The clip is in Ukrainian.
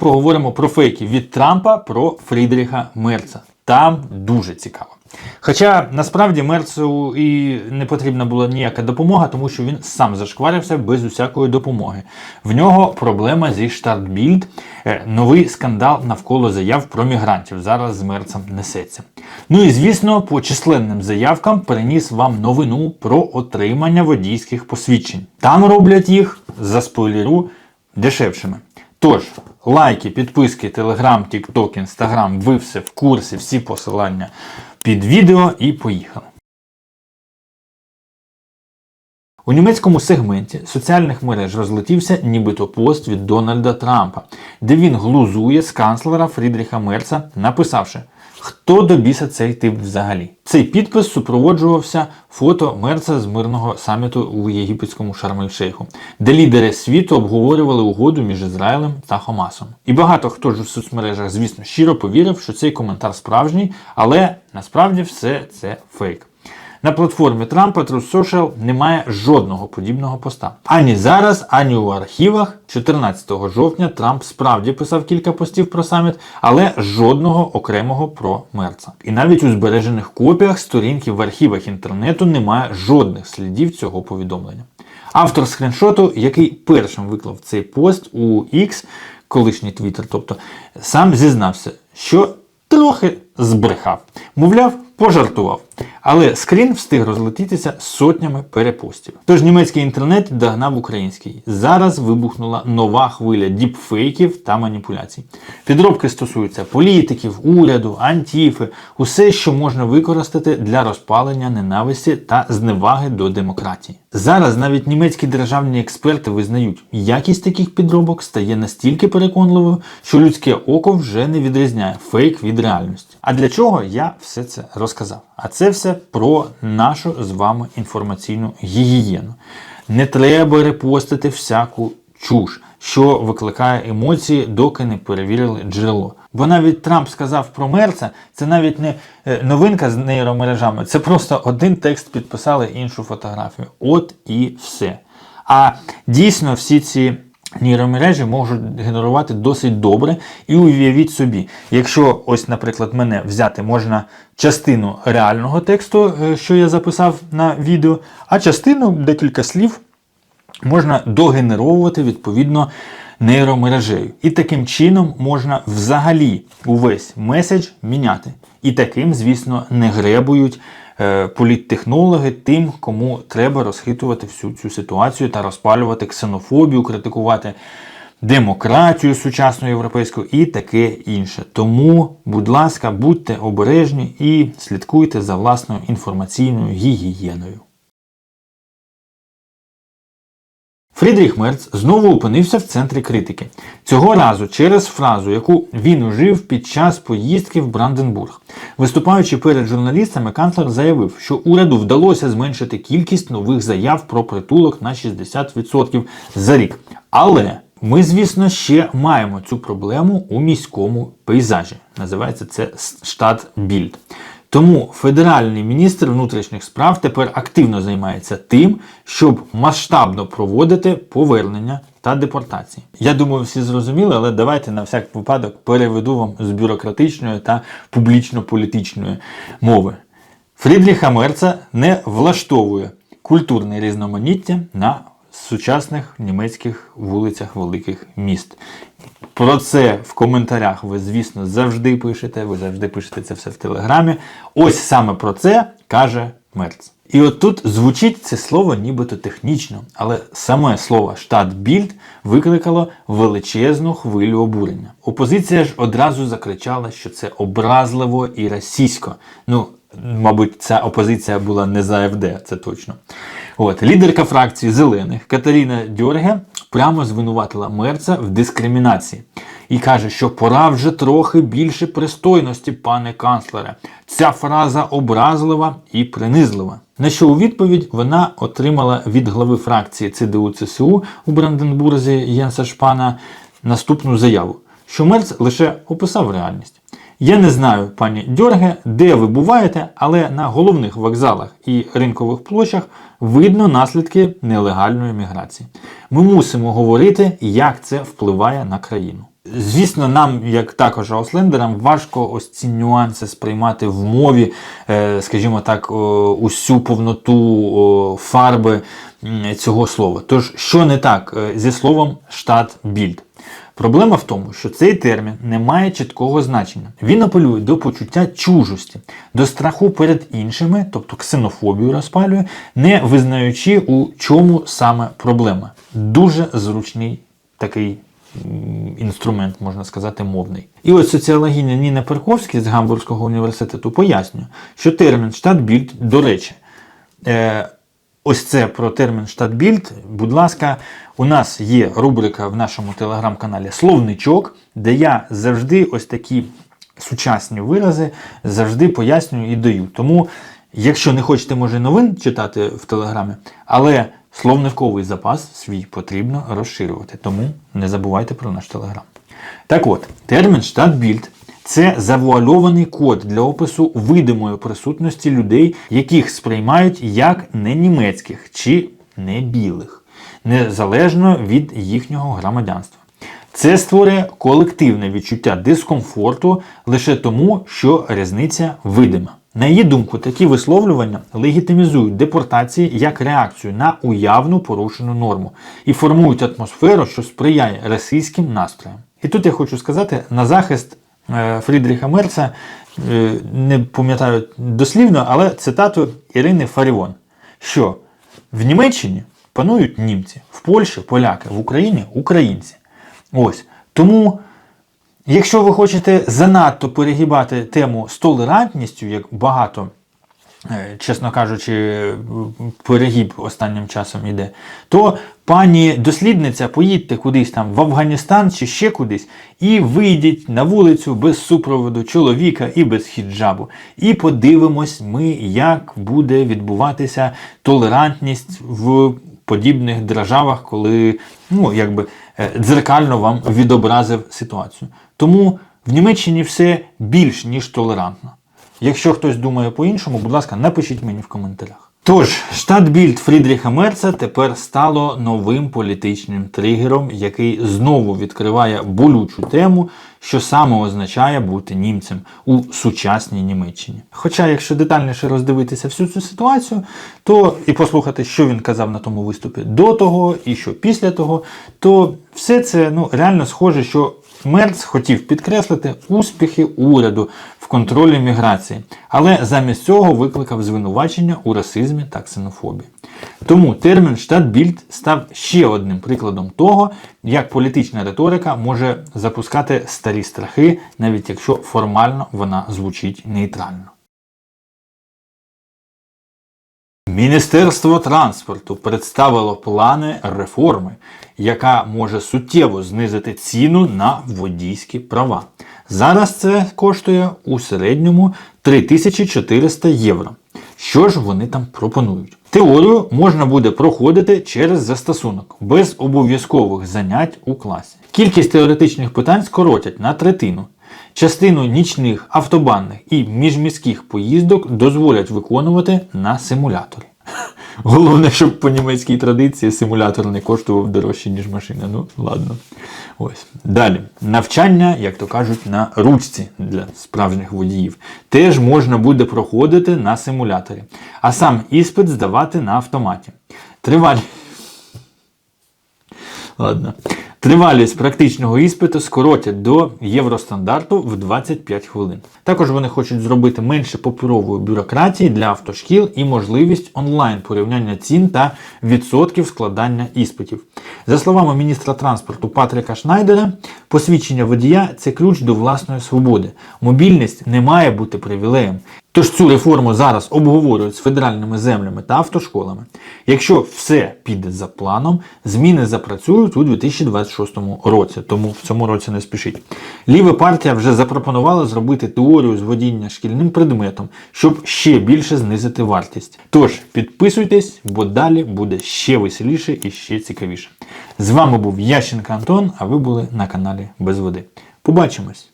Поговоримо про фейки від Трампа про Фрідріха Мерца. Там дуже цікаво. Хоча насправді Мерцу і не потрібна була ніяка допомога, тому що він сам зашкварився без усякої допомоги. В нього проблема зі Штартбільд, Е, новий скандал навколо заяв про мігрантів. Зараз з Мерцем несеться. Ну і звісно, по численним заявкам переніс вам новину про отримання водійських посвідчень. Там роблять їх за спойлеру дешевшими. Тож, лайки, підписки, телеграм, тікток, інстаграм, ви все в курсі, всі посилання під відео і поїхали. У німецькому сегменті соціальних мереж розлетівся нібито пост від Дональда Трампа, де він глузує з канцлера Фрідріха Мерца, написавши Хто до біса цей тип взагалі? Цей підпис супроводжувався фото Мерца з мирного саміту у єгипетському Шарм-ель-Шейху, де лідери світу обговорювали угоду між Ізраїлем та Хамасом. І багато хто ж у соцмережах, звісно, щиро повірив, що цей коментар справжній, але насправді все це фейк. На платформі Трампа Truth Social немає жодного подібного поста. Ані зараз, ані у архівах. 14 жовтня Трамп справді писав кілька постів про саміт, але жодного окремого про мерца. І навіть у збережених копіях сторінки в архівах інтернету немає жодних слідів цього повідомлення. Автор скріншоту, який першим виклав цей пост у X, колишній Twitter, тобто сам зізнався, що трохи збрехав. Мовляв, пожартував. Але скрін встиг розлетітися сотнями перепостів. Тож німецький інтернет догнав український. Зараз вибухнула нова хвиля діпфейків та маніпуляцій. Підробки стосуються політиків, уряду, антіфи, усе, що можна використати для розпалення ненависті та зневаги до демократії. Зараз навіть німецькі державні експерти визнають, якість таких підробок стає настільки переконливою, що людське око вже не відрізняє фейк від реальності. А для чого я все це розказав? А це все про нашу з вами інформаційну гігієну. Не треба репостити всяку чуш, що викликає емоції, доки не перевірили джерело. Бо навіть Трамп сказав про мерца, це навіть не е, новинка з нейромережами, це просто один текст підписали іншу фотографію. От і все. А дійсно всі ці нейромережі можуть генерувати досить добре. І уявіть собі, якщо ось, наприклад, мене взяти можна частину реального тексту, е, що я записав на відео, а частину декілька слів можна догенеровувати відповідно нейромережею. І таким чином можна взагалі увесь меседж міняти. І таким, звісно, не гребують політтехнологи тим, кому треба розхитувати всю цю ситуацію та розпалювати ксенофобію, критикувати демократію сучасну європейську і таке інше. Тому, будь ласка, будьте обережні і слідкуйте за власною інформаційною гігієною. Фрідріх Мерц знову опинився в центрі критики. Цього разу через фразу, яку він ужив під час поїздки в Бранденбург. Виступаючи перед журналістами, канцлер заявив, що уряду вдалося зменшити кількість нових заяв про притулок на 60% за рік. Але ми, звісно, ще маємо цю проблему у міському пейзажі. Називається це штат Більд. Тому федеральний міністр внутрішніх справ тепер активно займається тим, щоб масштабно проводити повернення та депортації. Я думаю, всі зрозуміли, але давайте на всяк випадок переведу вам з бюрократичної та публічно-політичної мови. Фрідріха Мерца не влаштовує культурне різноманіття на сучасних німецьких вулицях великих міст. Про це в коментарях ви, звісно, завжди пишете. Ви завжди пишете це все в телеграмі. Ось саме про це каже Мерц. І от тут звучить це слово нібито технічно, але саме слово штатбільд викликало величезну хвилю обурення. Опозиція ж одразу закричала, що це образливо і расійсько. Ну, мабуть, ця опозиція була не за АФД, це точно. От, лідерка фракції зелених Катерина Дьорге прямо звинуватила Мерца в дискримінації і каже, що пора вже трохи більше пристойності, пане канцлере. Ця фраза образлива і принизлива. На що у відповідь вона отримала від глави фракції ЦДУ ЦСУ у Бранденбурзі Єнса Шпана наступну заяву, що Мерц лише описав реальність. Я не знаю, пані Дьорге, де ви буваєте, але на головних вокзалах і ринкових площах видно наслідки нелегальної міграції. Ми мусимо говорити, як це впливає на країну. Звісно, нам, як також ауслендерам, важко ось ці нюанси сприймати в мові, е, скажімо так, усю повноту фарби цього слова. Тож, що не так е, зі словом штат-більд? Проблема в тому, що цей термін не має чіткого значення. Він апелює до почуття чужості, до страху перед іншими, тобто ксенофобію розпалює, не визнаючи, у чому саме проблема. Дуже зручний такий інструмент, можна сказати, мовний. І ось соціологиня Ніна Перковський з Гамбурзького університету пояснює, що термін штатбільд, до речі, е, ось це про термін штатбільд. Будь ласка, у нас є рубрика в нашому телеграм-каналі Словничок, де я завжди ось такі сучасні вирази завжди пояснюю і даю. Тому, якщо не хочете, може, новин читати в телеграмі, але словниковий запас свій потрібно розширювати. Тому не забувайте про наш телеграм. Так от, термін штатбільд це завуальований код для опису видимої присутності людей, яких сприймають як не німецьких чи не білих, незалежно від їхнього громадянства. Це створює колективне відчуття дискомфорту лише тому, що різниця видима. На її думку, такі висловлювання легітимізують депортації як реакцію на уявну порушену норму і формують атмосферу, що сприяє російським настроям. І тут я хочу сказати на захист Фрідріха Мерца, е, не пам'ятаю дослівно, але цитату Ірини Фаріон, що в Німеччині панують німці, в Польщі поляки, в Україні українці. Ось. Тому, якщо ви хочете занадто перегибати тему з толерантністю, як багато, е, чесно кажучи, перегиб останнім часом іде, то пані дослідниця, поїдьте кудись там в Афганістан чи ще кудись, і вийдіть на вулицю без супроводу чоловіка і без хіджабу. І подивимось ми, як буде відбуватися толерантність в подібних державах, коли ну, якби, е, дзеркально вам відобразив ситуацію. Тому в Німеччині все більш ніж толерантно. Якщо хтось думає по-іншому, будь ласка, напишіть мені в коментарях. Тож, штатбільд Фрідріха Мерца тепер стало новим політичним тригером, який знову відкриває болючу тему, що саме означає бути німцем у сучасній Німеччині. Хоча, якщо детальніше роздивитися всю цю ситуацію, то і послухати, що він казав на тому виступі до того і що після того, то все це ну, реально схоже, що Мерц хотів підкреслити успіхи уряду контролі міграції, але замість цього викликав звинувачення у расизмі та ксенофобії. Тому термін штатбільд став ще одним прикладом того, як політична риторика може запускати старі страхи, навіть якщо формально вона звучить нейтрально. Міністерство транспорту представило плани реформи, яка може суттєво знизити ціну на водійські права. Зараз це коштує у середньому 3400 євро. Що ж вони там пропонують? Теорію можна буде проходити через застосунок без обов'язкових занять у класі. Кількість теоретичних питань скоротять на третину. Частину нічних, автобанних і міжміських поїздок дозволять виконувати на симуляторі. Головне, щоб по німецькій традиції симулятор не коштував дорожче, ніж машина. Ну, ладно. Ось. Далі. Навчання, як то кажуть, на ручці для справжніх водіїв. Теж можна буде проходити на симуляторі. А сам іспит здавати на автоматі. Тривалі. Ладно. Тривалість практичного іспиту скоротять до євростандарту в 25 хвилин. Також вони хочуть зробити менше паперової бюрократії для автошкіл і можливість онлайн порівняння цін та відсотків складання іспитів. За словами міністра транспорту Патріка Шнайдера, посвідчення водія це ключ до власної свободи. Мобільність не має бути привілеєм. Тож цю реформу зараз обговорюють з федеральними землями та автошколами. Якщо все піде за планом, зміни запрацюють у 2026 році, тому в цьому році не спішіть. Ліва партія вже запропонувала зробити теорію з водіння шкільним предметом, щоб ще більше знизити вартість. Тож підписуйтесь, бо далі буде ще веселіше і ще цікавіше. З вами був Ященко Антон, а ви були на каналі Без Води. Побачимось!